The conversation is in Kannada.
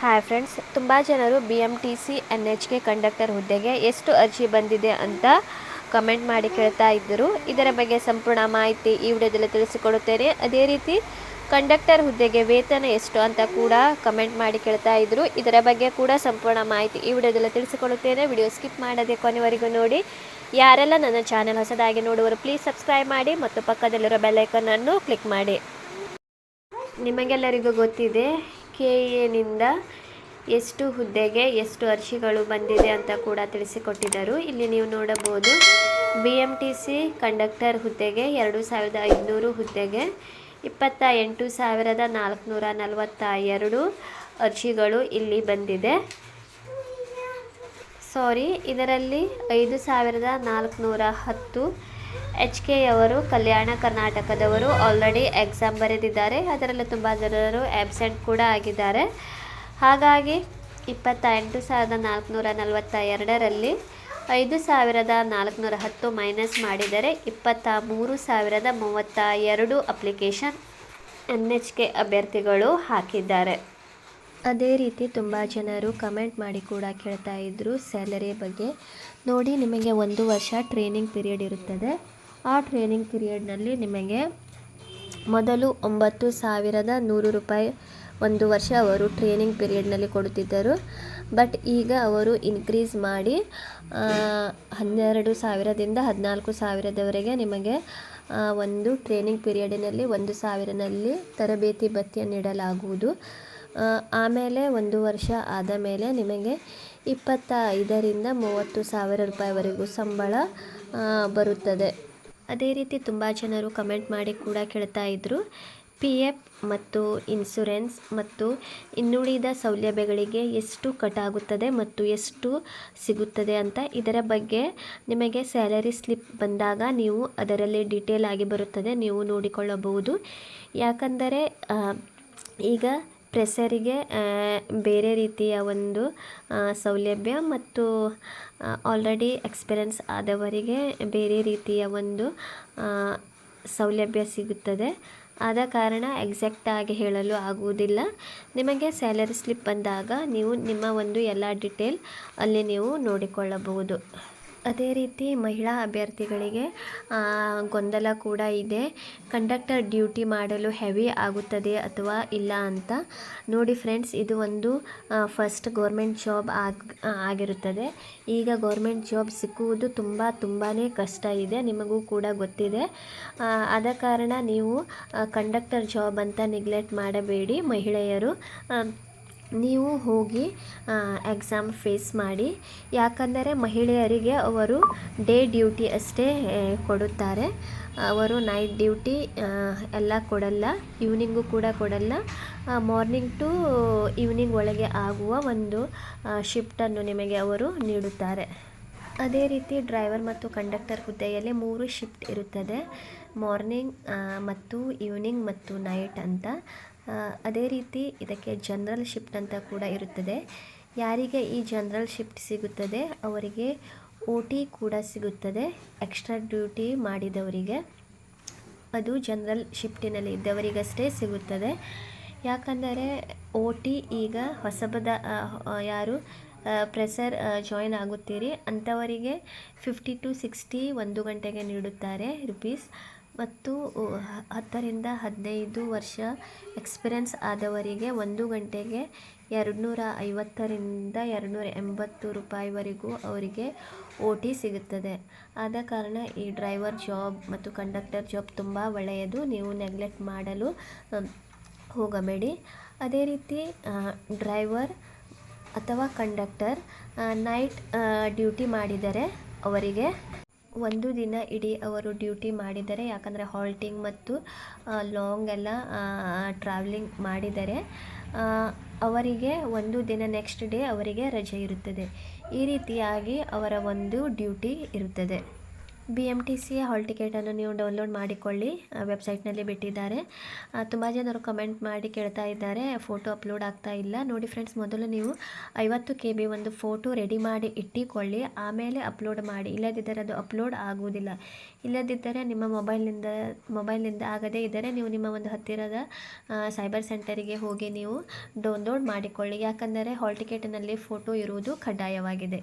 ಹಾಯ್ ಫ್ರೆಂಡ್ಸ್ ತುಂಬ ಜನರು B M T C N H K conductor ಹುದ್ದೆಗೆ ಎಷ್ಟು ಅರ್ಜಿ ಬಂದಿದೆ ಅಂತ ಕಮೆಂಟ್ ಮಾಡಿ ಕೇಳ್ತಾ ಇದ್ದರು. ಇದರ ಬಗ್ಗೆ ಸಂಪೂರ್ಣ ಮಾಹಿತಿ ಈ ವಿಡಿಯೋದಲ್ಲಿ ತಿಳಿಸಿಕೊಡುತ್ತೇನೆ. ಅದೇ ರೀತಿ ಕಂಡಕ್ಟರ್ ಹುದ್ದೆಗೆ ವೇತನ ಎಷ್ಟು ಅಂತ ಕೂಡ ಕಮೆಂಟ್ ಮಾಡಿ ಕೇಳ್ತಾ ಇದ್ದರು. ಇದರ ಬಗ್ಗೆ ಕೂಡ ಸಂಪೂರ್ಣ ಮಾಹಿತಿ ಈ ವಿಡಿಯೋದಲ್ಲಿ ತಿಳಿಸಿಕೊಡುತ್ತೇನೆ. ವಿಡಿಯೋ ಸ್ಕಿಪ್ ಮಾಡದೆ ಕೊನೆವರೆಗೂ ನೋಡಿ. ಯಾರೆಲ್ಲ ನನ್ನ ಚಾನೆಲ್ ಹೊಸದಾಗಿ ನೋಡುವರು ಪ್ಲೀಸ್ ಸಬ್ಸ್ಕ್ರೈಬ್ ಮಾಡಿ ಮತ್ತು ಪಕ್ಕದಲ್ಲಿರೋ ಬೆಲ್ಲೈಕನನ್ನು ಕ್ಲಿಕ್ ಮಾಡಿ. ನಿಮಗೆಲ್ಲರಿಗೂ ಗೊತ್ತಿದೆ ಕೆ ಎನಿಂದ ಎಷ್ಟು ಹುದ್ದೆಗೆ ಎಷ್ಟು ಅರ್ಜಿಗಳು ಬಂದಿದೆ ಅಂತ ಕೂಡ ತಿಳಿಸಿಕೊಟ್ಟಿದ್ದರು. ಇಲ್ಲಿ ನೀವು ನೋಡಬಹುದು B M T C conductor ಹುದ್ದೆಗೆ ಎರಡು ಸಾವಿರದ ಐದುನೂರು ಹುದ್ದೆಗೆ ಇಪ್ಪತ್ತ ಎಂಟು ಸಾವಿರದ ನಾಲ್ಕುನೂರ ನಲವತ್ತ ಎರಡು ಅರ್ಜಿಗಳು ಇಲ್ಲಿ ಬಂದಿದೆ. ಸಾರಿ, ಇದರಲ್ಲಿ ಐದು ಸಾವಿರದ ನಾಲ್ಕುನೂರ ಹತ್ತು ಎಚ್ ಕೆ ಅವರು ಕಲ್ಯಾಣ ಕರ್ನಾಟಕದವರು ಆಲ್ರೆಡಿ ಎಕ್ಸಾಮ್ ಬರೆದಿದ್ದಾರೆ. ಅದರಲ್ಲಿ ತುಂಬ ಜನರು ಆಬ್ಸೆಂಟ್ ಕೂಡ ಆಗಿದ್ದಾರೆ. ಹಾಗಾಗಿ ಇಪ್ಪತ್ತ ಎಂಟು ಸಾವಿರದ ನಾಲ್ಕುನೂರ ನಲವತ್ತ ಎರಡರಲ್ಲಿ ಐದು ಸಾವಿರದ ನಾಲ್ಕುನೂರ ಹತ್ತು ಮೈನಸ್ ಮಾಡಿದರೆ ಇಪ್ಪತ್ತ ಮೂರು ಸಾವಿರದ ಮೂವತ್ತ ಎರಡು ಅಪ್ಲಿಕೇಶನ್ ಎನ್ ಎಚ್ ಕೆ ಅಭ್ಯರ್ಥಿಗಳು ಹಾಕಿದ್ದಾರೆ. ಅದೇ ರೀತಿ ತುಂಬ ಜನರು ಕಮೆಂಟ್ ಮಾಡಿ ಕೂಡ ಕೇಳ್ತಾ ಇದ್ದರು ಸ್ಯಾಲರಿ ಬಗ್ಗೆ. ನೋಡಿ, ನಿಮಗೆ ಒಂದು ವರ್ಷ ಟ್ರೈನಿಂಗ್ ಪೀರಿಯಡ್ ಇರುತ್ತದೆ. ಆ ಟ್ರೈನಿಂಗ್ ಪೀರಿಯಡ್ನಲ್ಲಿ ನಿಮಗೆ ಮೊದಲು ಒಂಬತ್ತು ಸಾವಿರದ ನೂರು ರೂಪಾಯಿ ಒಂದು ವರ್ಷ ಅವರು ಟ್ರೈನಿಂಗ್ ಪೀರಿಯಡ್ನಲ್ಲಿ ಕೊಡುತ್ತಿದ್ದರು. ಬಟ್ ಈಗ ಅವರು ಇನ್ಕ್ರೀಸ್ ಮಾಡಿ ಹನ್ನೆರಡು ಸಾವಿರದಿಂದ ಹದಿನಾಲ್ಕು ಸಾವಿರದವರೆಗೆ ನಿಮಗೆ ಒಂದು ಟ್ರೈನಿಂಗ್ ಪೀರಿಯಡಿನಲ್ಲಿ ಒಂದು ಸಾವಿರದಲ್ಲಿ ತರಬೇತಿ ಭತ್ಯ ನೀಡಲಾಗುವುದು. ಆಮೇಲೆ ಒಂದು ವರ್ಷ ಆದ ಮೇಲೆ ನಿಮಗೆ ಇಪ್ಪತ್ತ ಐದರಿಂದ ಮೂವತ್ತು ಸಾವಿರ ರೂಪಾಯಿವರೆಗೂ ಸಂಬಳ ಬರುತ್ತದೆ. ಅದೇ ರೀತಿ ತುಂಬ ಜನರು ಕಮೆಂಟ್ ಮಾಡಿ ಕೂಡ ಕೇಳ್ತಾ ಇದ್ದರು ಪಿ ಎಫ್ ಮತ್ತು ಇನ್ಸುರೆನ್ಸ್ ಮತ್ತು ಇನ್ನುಳಿದ ಸೌಲಭ್ಯಗಳಿಗೆ ಎಷ್ಟು ಕಟ್ಟಾಗುತ್ತದೆ ಮತ್ತು ಎಷ್ಟು ಸಿಗುತ್ತದೆ ಅಂತ ಇದರ ಬಗ್ಗೆ ನಿಮಗೆ ಸ್ಯಾಲರಿ ಸ್ಲಿಪ್ ಬಂದಾಗ ನೀವು ಅದರಲ್ಲಿ ಡೀಟೇಲ್ ಆಗಿ ಬರುತ್ತದೆ, ನೀವು ನೋಡಿಕೊಳ್ಳಬಹುದು. ಯಾಕಂದರೆ ಈಗ ಪ್ರೆಸರಿಗೆ ಬೇರೆ ರೀತಿಯ ಒಂದು ಸೌಲಭ್ಯ ಮತ್ತು ಆಲ್ರೆಡಿ ಎಕ್ಸ್ಪೀರಿಯನ್ಸ್ ಆದವರಿಗೆ ಬೇರೆ ರೀತಿಯ ಒಂದು ಸೌಲಭ್ಯ ಸಿಗುತ್ತದೆ. ಆದ ಕಾರಣ ಎಕ್ಸಾಕ್ಟಾಗಿ ಹೇಳಲು ಆಗುವುದಿಲ್ಲ. ನಿಮಗೆ ಸ್ಯಾಲರಿ ಸ್ಲಿಪ್ ಬಂದಾಗ ನೀವು ನಿಮ್ಮ ಒಂದು ಎಲ್ಲ ಡಿಟೇಲ್ ಅಲ್ಲಿ ನೀವು ನೋಡಿಕೊಳ್ಳಬಹುದು. ಅದೇ ರೀತಿ ಮಹಿಳಾ ಅಭ್ಯರ್ಥಿಗಳಿಗೆ ಗೊಂದಲ ಕೂಡ ಇದೆ. ಕಂಡಕ್ಟರ್ ಡ್ಯೂಟಿ ಮಾಡಲು ಹೆವಿ ಆಗುತ್ತದೆ ಅಥವಾ ಇಲ್ಲ ಅಂತ. ನೋಡಿ ಫ್ರೆಂಡ್ಸ್, ಇದು ಒಂದು ಫಸ್ಟ್ ಗೌರ್ಮೆಂಟ್ ಜಾಬ್ ಆಗಿ ಆಗಿರುತ್ತದೆ. ಈಗ ಗೌರ್ಮೆಂಟ್ ಜಾಬ್ ಸಿಕ್ಕುವುದು ತುಂಬ ತುಂಬಾ ಕಷ್ಟ ಇದೆ. ನಿಮಗೂ ಕೂಡ ಗೊತ್ತಿದೆ. ಆದ ಕಾರಣ ನೀವು ಕಂಡಕ್ಟರ್ ಜಾಬ್ ಅಂತ ನೆಗ್ಲೆಕ್ಟ್ ಮಾಡಬೇಡಿ ಮಹಿಳೆಯರು. ನೀವು ಹೋಗಿ ಎಕ್ಸಾಮ್ ಫೇಸ್ ಮಾಡಿ. ಯಾಕಂದರೆ ಮಹಿಳೆಯರಿಗೆ ಅವರು ಡೇ ಡ್ಯೂಟಿ ಅಷ್ಟೇ ಕೊಡುತ್ತಾರೆ. ಅವರು ನೈಟ್ ಡ್ಯೂಟಿ ಎಲ್ಲ ಕೊಡಲ್ಲ ಈವ್ನಿಂಗು ಕೂಡ ಕೊಡಲ್ಲ. ಮಾರ್ನಿಂಗ್ ಟು ಈವ್ನಿಂಗ್ ಒಳಗೆ ಆಗುವ ಒಂದು ಶಿಫ್ಟನ್ನು ನಿಮಗೆ ಅವರು ನೀಡುತ್ತಾರೆ. ಅದೇ ರೀತಿ ಡ್ರೈವರ್ ಮತ್ತು ಕಂಡಕ್ಟರ್ ಹುದ್ದೆಯಲ್ಲಿ ಮೂರು ಶಿಫ್ಟ್ ಇರುತ್ತದೆ. ಮಾರ್ನಿಂಗ್ ಮತ್ತು ಈವ್ನಿಂಗ್ ಮತ್ತು ನೈಟ್ ಅಂತ. ಅದೇ ರೀತಿ ಇದಕ್ಕೆ ಜನರಲ್ ಶಿಫ್ಟ್ ಅಂತ ಕೂಡ ಇರುತ್ತದೆ. ಯಾರಿಗೆ ಈ ಜನರಲ್ ಶಿಫ್ಟ್ ಸಿಗುತ್ತದೆ? ಅವರಿಗೆ ಓ ಟಿ ಕೂಡ ಸಿಗುತ್ತದೆ. ಎಕ್ಸ್ಟ್ರಾ ಡ್ಯೂಟಿ ಮಾಡಿದವರಿಗೆ. ಅದು ಜನರಲ್ ಶಿಫ್ಟಿನಲ್ಲಿ ಇದ್ದವರಿಗಷ್ಟೇ ಸಿಗುತ್ತದೆ. ಯಾಕಂದರೆ ಓ ಟಿ ಈಗ ಹೊಸಬದ ಯಾರು ಪ್ರೆಸರ್ ಜಾಯಿನ್ ಆಗುತ್ತೀರಿ. ಅಂಥವರಿಗೆ ಫಿಫ್ಟಿ ಟು ಸಿಕ್ಸ್ಟಿ ಒಂದು ಗಂಟೆಗೆ ನೀಡುತ್ತಾರೆ ರುಪೀಸ್ ಮತ್ತು ಹತ್ತರಿಂದ ಹದಿನೈದು ವರ್ಷ ಎಕ್ಸ್ಪೀರಿಯನ್ಸ್ ಆದವರಿಗೆ ಒಂದು ಗಂಟೆಗೆ ಎರಡುನೂರ ಐವತ್ತರಿಂದ ಎರಡುನೂರ ಎಂಬತ್ತು ರೂಪಾಯಿವರೆಗೂ ಅವರಿಗೆ ಓ ಟಿ ಸಿಗುತ್ತದೆ. ಆದ ಕಾರಣ ಈ ಡ್ರೈವರ್ ಜಾಬ್ ಮತ್ತು ಕಂಡಕ್ಟರ್ ಜಾಬ್ ತುಂಬ ಒಳ್ಳೆಯದು. ನೀವು ನೆಗ್ಲೆಕ್ಟ್ ಮಾಡಲು ಹೋಗಬೇಡಿ. ಅದೇ ರೀತಿ ಡ್ರೈವರ್ ಅಥವಾ ಕಂಡಕ್ಟರ್ ನೈಟ್ ಡ್ಯೂಟಿ ಮಾಡಿದರೆ ಅವರಿಗೆ ಒಂದು ದಿನ ಇಡೀ ಅವರು ಡ್ಯೂಟಿ ಮಾಡಿದರೆ ಯಾಕಂದರೆ ಹಾಲ್ಟಿಂಗ್ ಮತ್ತು ಲಾಂಗ್ ಎಲ್ಲ ಟ್ರಾವೆಲಿಂಗ್ ಮಾಡಿದರೆ ಅವರಿಗೆ ಒಂದು ದಿನ ನೆಕ್ಸ್ಟ್ ಡೇ ಅವರಿಗೆ ರಜೆ ಇರುತ್ತದೆ. ಈ ರೀತಿಯಾಗಿ ಅವರ ಒಂದು ಡ್ಯೂಟಿ ಇರುತ್ತದೆ. ಬಿ ಎಂ ಟಿ ಸಿಯ ಹಾಲ್ ಟಿಕೆಟನ್ನು ನೀವು ಡೌನ್ಲೋಡ್ ಮಾಡಿಕೊಳ್ಳಿ. ವೆಬ್ಸೈಟ್ನಲ್ಲಿ ಬಿಟ್ಟಿದ್ದಾರೆ. ತುಂಬ ಜನರು ಕಮೆಂಟ್ ಮಾಡಿ ಕೇಳ್ತಾ ಇದ್ದಾರೆ. ಫೋಟೋ ಅಪ್ಲೋಡ್ ಆಗ್ತಾ ಇಲ್ಲ. ನೋಡಿ ಫ್ರೆಂಡ್ಸ್, ಮೊದಲು ನೀವು ಐವತ್ತು ಕೆ ಬಿ ಒಂದು ಫೋಟೋ ರೆಡಿ ಮಾಡಿ ಇಟ್ಟಿಕೊಳ್ಳಿ. ಆಮೇಲೆ ಅಪ್ಲೋಡ್ ಮಾಡಿ. ಇಲ್ಲದಿದ್ದರೆ ಅದು ಅಪ್ಲೋಡ್ ಆಗುವುದಿಲ್ಲ. ಇಲ್ಲದಿದ್ದರೆ ನಿಮ್ಮ ಮೊಬೈಲ್ನಿಂದ ಮೊಬೈಲ್ನಿಂದ ಆಗದೇ ಇದ್ದರೆ ನೀವು ನಿಮ್ಮ ಒಂದು ಹತ್ತಿರದ ಸೈಬರ್ ಸೆಂಟರಿಗೆ ಹೋಗಿ ನೀವು ಡೌನ್ಲೋಡ್ ಮಾಡಿಕೊಳ್ಳಿ. ಯಾಕಂದರೆ ಹಾಲ್ ಟಿಕೆಟ್ನಲ್ಲಿ ಫೋಟೋ ಇರುವುದು ಕಡ್ಡಾಯವಾಗಿದೆ.